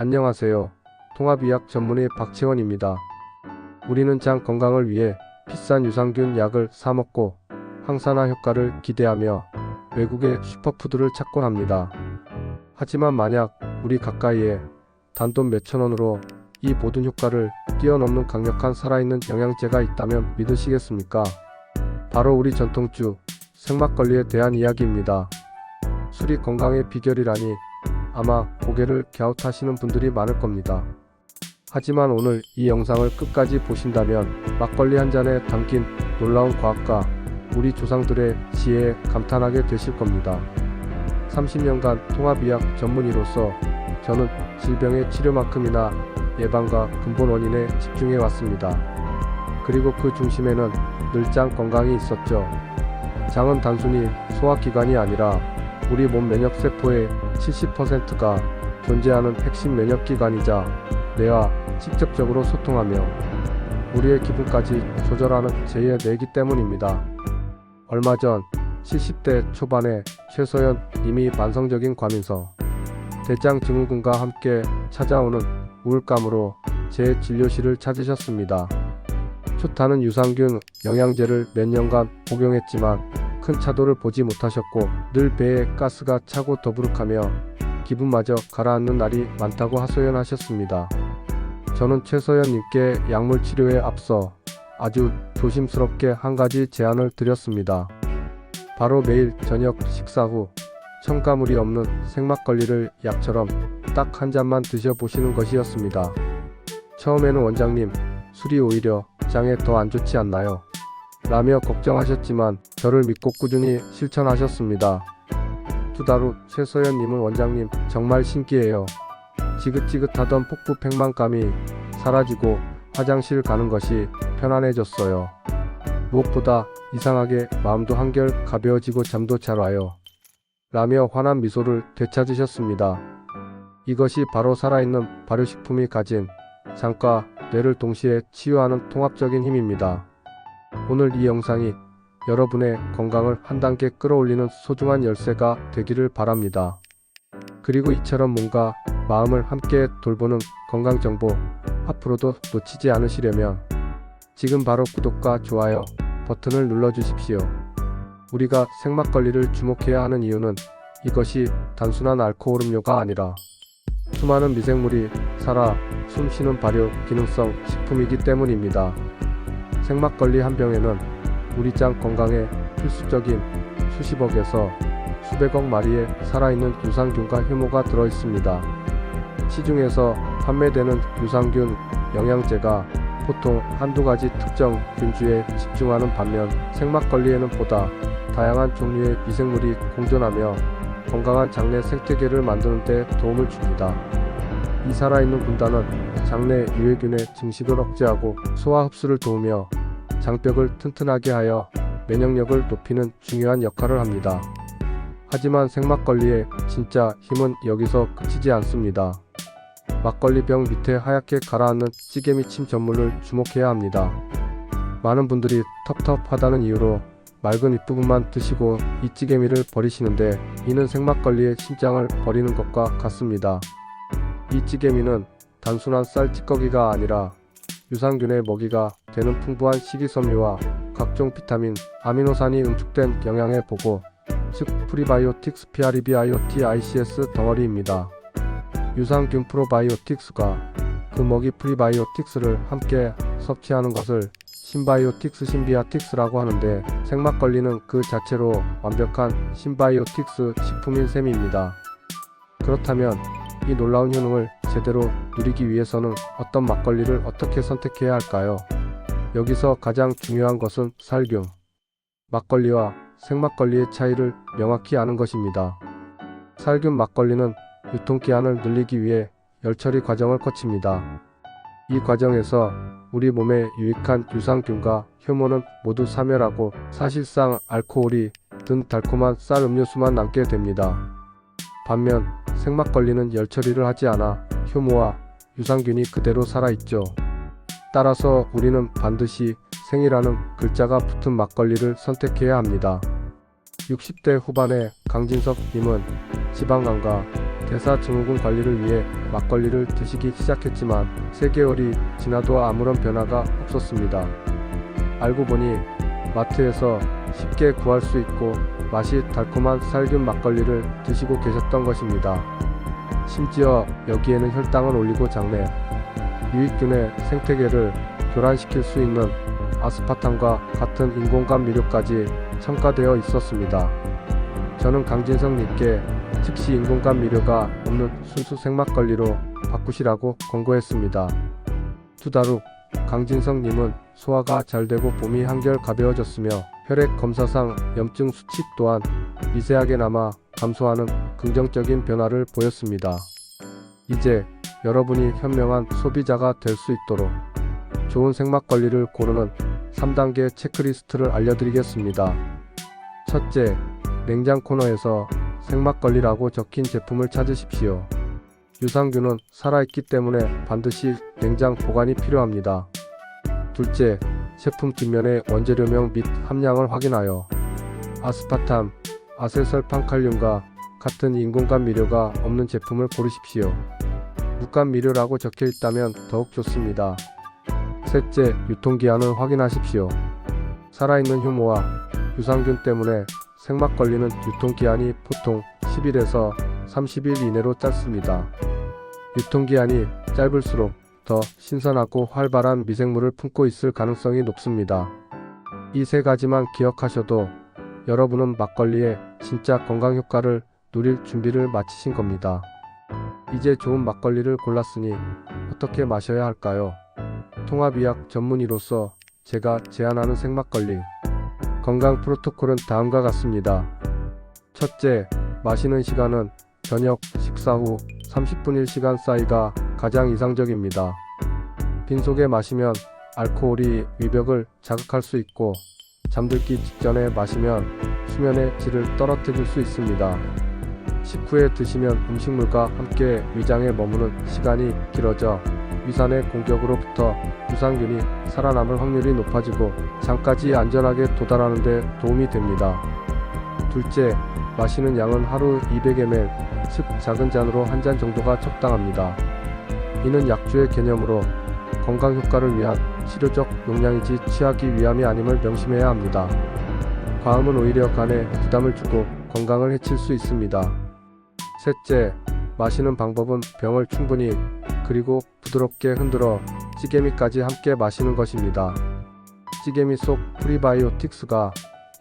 안녕하세요. 통합의학 전문의 박채원입니다. 우리는 장 건강을 위해 비싼 유산균 약을 사 먹고 항산화 효과를 기대하며 외국의 슈퍼푸드를 찾곤 합니다. 하지만 만약 우리 가까이에 단돈 몇천 원으로 이 모든 효과를 뛰어넘는 강력한 살아있는 영양제가 있다면 믿으시겠습니까? 바로 우리 전통주 생막걸리에 대한 이야기입니다. 술이 건강의 비결이라니 아마 고개를 갸웃하시는 분들이 많을 겁니다. 하지만 오늘 이 영상을 끝까지 보신다면 막걸리 한 잔에 담긴 놀라운 과학과 우리 조상들의 지혜에 감탄하게 되실 겁니다. 30년간 통합의학 전문의로서 저는 질병의 치료만큼이나 예방과 근본 원인에 집중해 왔습니다. 그리고 그 중심에는 늘장 건강이 있었죠. 장은 단순히 소화기관이 아니라 우리 몸 면역 세포의 70%가 존재하는 핵심 면역 기관이자 뇌와 직접적으로 소통하며 우리의 기분까지 조절하는 제2의 뇌이기 때문입니다. 얼마 전 70대 초반의 최소연 님이 만성적인 과민성, 대장 증후군과 함께 찾아오는 우울감으로 제 진료실을 찾으셨습니다. 초타는 유산균 영양제를 몇 년간 복용했지만 큰 차도를 보지 못하셨고 늘 배에 가스가 차고 더부룩하며 기분마저 가라앉는 날이 많다고 하소연하셨습니다. 저는 최서연님께 약물 치료에 앞서 아주 조심스럽게 한 가지 제안을 드렸습니다. 바로 매일 저녁 식사 후 첨가물이 없는 생막걸리를 약처럼 딱 한 잔만 드셔보시는 것이었습니다. 처음에는 원장님, 술이 오히려 장에 더 안 좋지 않나요? 라며 걱정하셨지만 저를 믿고 꾸준히 실천하셨습니다. 두 달 후 최서연님은 원장님 정말 신기해요. 지긋지긋하던 폭부 팽만감이 사라지고 화장실 가는 것이 편안해졌어요. 무엇보다 이상하게 마음도 한결 가벼워지고 잠도 잘 와요. 라며 환한 미소를 되찾으셨습니다. 이것이 바로 살아있는 발효식품이 가진 장과 뇌를 동시에 치유하는 통합적인 힘입니다. 오늘 이 영상이 여러분의 건강을 한 단계 끌어올리는 소중한 열쇠가 되기를 바랍니다. 그리고 이처럼 뭔가 마음을 함께 돌보는 건강 정보 앞으로도 놓치지 않으시려면 지금 바로 구독과 좋아요 버튼을 눌러 주십시오. 우리가 생막걸리를 주목해야 하는 이유는 이것이 단순한 알코올 음료가 아니라 수많은 미생물이 살아 숨쉬는 발효 기능성 식품이기 때문입니다. 생막걸리 한 병에는 우리 장 건강에 필수적인 수십억에서 수백억 마리의 살아있는 유산균과 효모가 들어 있습니다. 시중에서 판매되는 유산균 영양제가 보통 한두 가지 특정 균주에 집중하는 반면 생막걸리에는 보다 다양한 종류의 미생물이 공존하며 건강한 장내 생태계를 만드는 데 도움을 줍니다. 이 살아있는 군단은 장내 유해균의 증식을 억제하고 소화 흡수를 도우며 장벽을 튼튼하게 하여 면역력을 높이는 중요한 역할을 합니다. 하지만 생막걸리의 진짜 힘은 여기서 그치지 않습니다. 막걸리 병 밑에 하얗게 가라앉는 찌개미 침 전물을 주목해야 합니다. 많은 분들이 텁텁하다는 이유로 맑은 윗부분만 드시고 이 찌개미를 버리시는데 이는 생막걸리의 심장을 버리는 것과 같습니다. 이 찌개미는 단순한 쌀 찌꺼기가 아니라 유산균의 먹이가 되는 풍부한 식이섬유와 각종 비타민, 아미노산이 응축된 영양의 보고, 즉 프리바이오틱스 PREBIOT ICS 덩어리입니다. 유산균 프로바이오틱스가 그 먹이 프리바이오틱스를 함께 섭취하는 것을 신바이오틱스 신비아틱스라고 하는데 생막걸리는 그 자체로 완벽한 신바이오틱스 식품인 셈입니다. 그렇다면 이 놀라운 효능을 제대로 누리기 위해서는 어떤 막걸리를 어떻게 선택해야 할까요? 여기서 가장 중요한 것은 살균. 막걸리와 생막걸리의 차이를 명확히 아는 것입니다. 살균 막걸리는 유통기한을 늘리기 위해 열처리 과정을 거칩니다. 이 과정에서 우리 몸에 유익한 유산균과 효모는 모두 사멸하고 사실상 알코올이 든 달콤한 쌀 음료수만 남게 됩니다. 반면 생막 걸리는 열 처리를 하지 않아 효모와 유산균이 그대로 살아있죠. 따라서 우리는 반드시 생이라는 글자가 붙은 막걸리를 선택해야 합니다. 60대 후반의 강진석 님은 지방간과 대사증후군 관리를 위해 막걸리를 드시기 시작했지만 3개월이 지나도 아무런 변화가 없었습니다. 알고 보니 마트에서 쉽게 구할 수 있고 맛이 달콤한 살균 막걸리를 드시고 계셨던 것입니다. 심지어 여기에는 혈당을 올리고 장내 유익균의 생태계를 교란시킬 수 있는 아스파탐과 같은 인공감 미료까지 첨가되어 있었습니다. 저는 강진성님께 즉시 인공감 미료가 없는 순수 생막걸리로 바꾸시라고 권고했습니다. 후 강진성님은 소화가 잘 되고 몸이 한결 가벼워졌으며 혈액 검사상 염증 수치 또한 미세하게나마 감소하는 긍정적인 변화를 보였습니다. 이제 여러분이 현명한 소비자가 될 수 있도록 좋은 생막걸리를 고르는 3단계 체크리스트를 알려드리겠습니다. 첫째, 냉장 코너에서 생막걸리라고 적힌 제품을 찾으십시오. 유산균은 살아있기 때문에 반드시 냉장 보관이 필요합니다. 둘째, 제품 뒷면의 원재료명 및 함량을 확인하여 아스파탐, 아세설판칼륨과 같은 인공감 미료가 없는 제품을 고르십시오. 무감 미료라고 적혀 있다면 더욱 좋습니다. 셋째, 유통기한을 확인하십시오. 살아있는 효모와 유산균 때문에 생막 걸리는 유통기한이 보통 10일에서 30일 이내로 짧습니다. 유통기한이 짧을수록 더 신선하고 활발한 미생물을 품고 있을 가능성이 높습니다. 이 세 가지만 기억하셔도 여러분은 막걸리의 진짜 건강 효과를 누릴 준비를 마치신 겁니다. 이제 좋은 막걸리를 골랐으니 어떻게 마셔야 할까요? 통합의학 전문의로서 제가 제안하는 생막걸리 건강 프로토콜은 다음과 같습니다. 첫째, 마시는 시간은 저녁 식사 후 30분 1시간 사이가 가장 이상적입니다. 빈속에 마시면 알코올이 위벽을 자극할 수 있고 잠들기 직전에 마시면 수면의 질을 떨어뜨릴 수 있습니다. 식후에 드시면 음식물과 함께 위장에 머무는 시간이 길어져 위산의 공격으로부터 유산균이 살아남을 확률이 높아지고 장까지 안전하게 도달하는 데 도움이 됩니다. 둘째, 마시는 양은 하루 200ml, 즉 작은 잔으로 한 잔 정도가 적당합니다. 이는 약주의 개념으로 건강 효과를 위한 치료적 용량이지 취하기 위함이 아님을 명심해야 합니다. 과음은 오히려 간에 부담을 주고 건강을 해칠 수 있습니다. 셋째, 마시는 방법은 병을 충분히 그리고 부드럽게 흔들어 찌개미까지 함께 마시는 것입니다. 찌개미 속 프리바이오틱스가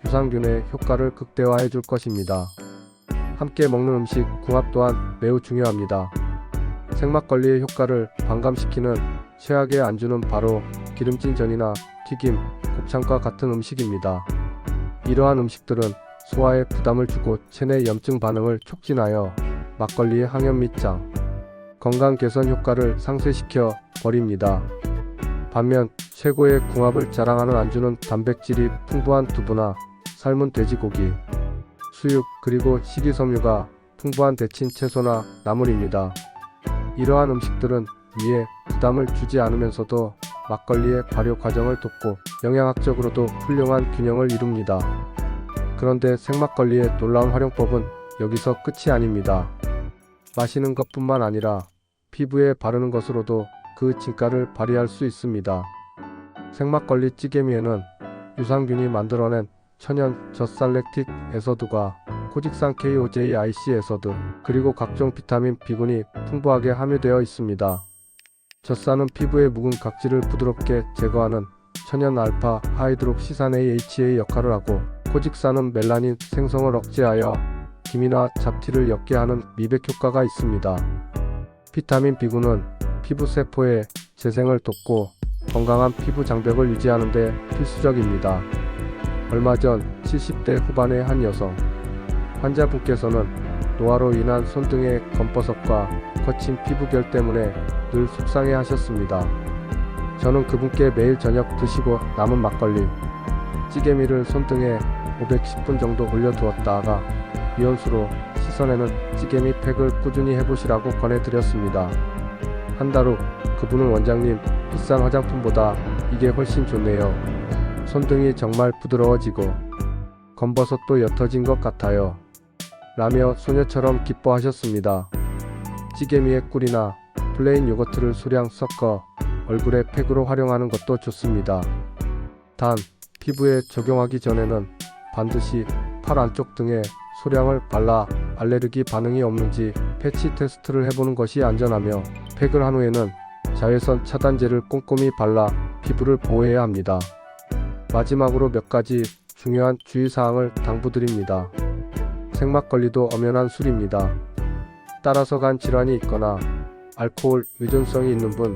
유산균의 효과를 극대화해 줄 것입니다. 함께 먹는 음식 궁합 또한 매우 중요합니다. 생막걸리의 효과를 반감시키는 최악의 안주는 바로 기름진 전이나 튀김, 곱창과 같은 음식입니다. 이러한 음식들은 소화에 부담을 주고 체내 염증 반응을 촉진하여 막걸리의 항염 및 장, 건강 개선 효과를 상쇄시켜 버립니다. 반면 최고의 궁합을 자랑하는 안주는 단백질이 풍부한 두부나 삶은 돼지고기, 수육 그리고 식이섬유가 풍부한 데친 채소나 나물입니다. 이러한 음식들은 위에 부담을 주지 않으면서도 막걸리의 발효 과정을 돕고 영양학적으로도 훌륭한 균형을 이룹니다. 그런데 생막걸리의 놀라운 활용법은 여기서 끝이 아닙니다. 마시는 것뿐만 아니라 피부에 바르는 것으로도 그 진가를 발휘할 수 있습니다. 생막걸리 찌개미에는 유산균이 만들어낸 천연 저살렉틱 에서드가 코직산 KOJIC 에서드 그리고 각종 비타민 B군이 풍부하게 함유되어 있습니다. 젖산은 피부의 묵은 각질을 부드럽게 제거하는 천연 알파 하이드록시산 AHA 역할을 하고 코직산은 멜라닌 생성을 억제하여 기미나 잡티를 옅게 하는 미백 효과가 있습니다. 비타민 B군은 피부 세포의 재생을 돕고 건강한 피부 장벽을 유지하는 데 필수적입니다. 얼마 전 70대 후반의 한 여성 환자분께서는 노화로 인한 손등의 검버섯과 거친 피부결 때문에 늘 속상해 하셨습니다. 저는 그분께 매일 저녁 드시고 남은 막걸리, 찌개미를 손등에 510분 정도 올려두었다가 위온수로 씻어내는 찌개미 팩을 꾸준히 해보시라고 권해드렸습니다. 한 달 후 그분은 원장님 비싼 화장품보다 이게 훨씬 좋네요. 손등이 정말 부드러워지고 검버섯도 옅어진 것 같아요. 라며 소녀처럼 기뻐하셨습니다. 찌개미의 꿀이나 플레인 요거트를 소량 섞어 얼굴에 팩으로 활용하는 것도 좋습니다. 단, 피부에 적용하기 전에는 반드시 팔 안쪽 등에 소량을 발라 알레르기 반응이 없는지 패치 테스트를 해보는 것이 안전하며 팩을 한 후에는 자외선 차단제를 꼼꼼히 발라 피부를 보호해야 합니다. 마지막으로 몇 가지 중요한 주의사항을 당부드립니다. 생막걸리도 엄연한 술입니다. 따라서 간 질환이 있거나 알코올 의존성이 있는 분,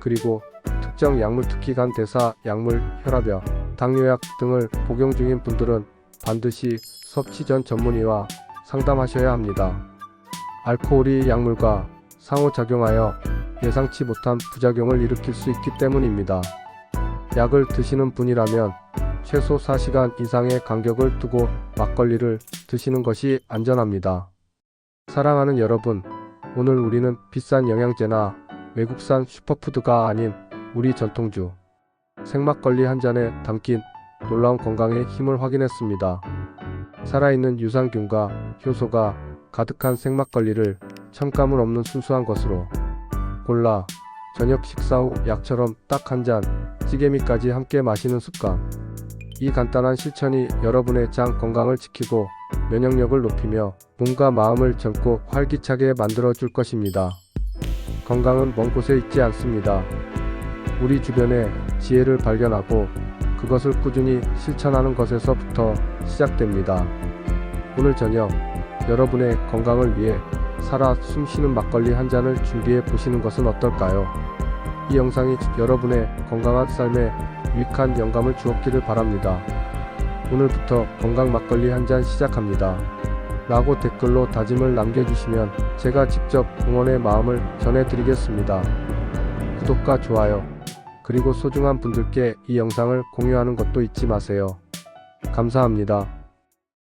그리고 특정 약물 특히 간 대사 약물, 혈압약, 당뇨약 등을 복용 중인 분들은 반드시 섭취 전 전문의와 상담하셔야 합니다. 알코올이 약물과 상호작용하여 예상치 못한 부작용을 일으킬 수 있기 때문입니다. 약을 드시는 분이라면 최소 4시간 이상의 간격을 두고 막걸리를 드시는 것이 안전합니다. 사랑하는 여러분, 오늘 우리는 비싼 영양제나 외국산 슈퍼푸드가 아닌 우리 전통주 생막걸리 한 잔에 담긴 놀라운 건강의 힘을 확인했습니다. 살아있는 유산균과 효소가 가득한 생막걸리를 첨가물 없는 순수한 것으로 골라 저녁 식사 후 약처럼 딱 한 잔 찌개미까지 함께 마시는 습관. 이 간단한 실천이 여러분의 장 건강을 지키고 면역력을 높이며 몸과 마음을 젊고 활기차게 만들어 줄 것입니다. 건강은 먼 곳에 있지 않습니다. 우리 주변에 지혜를 발견하고 그것을 꾸준히 실천하는 것에서부터 시작됩니다. 오늘 저녁 여러분의 건강을 위해 살아 숨쉬는 막걸리 한 잔을 준비해 보시는 것은 어떨까요? 이 영상이 여러분의 건강한 삶에 유익한 영감을 주었기를 바랍니다. 오늘부터 건강 막걸리 한 잔 시작합니다. 라고 댓글로 다짐을 남겨주시면 제가 직접 응원의 마음을 전해드리겠습니다. 구독과 좋아요, 그리고 소중한 분들께 이 영상을 공유하는 것도 잊지 마세요. 감사합니다.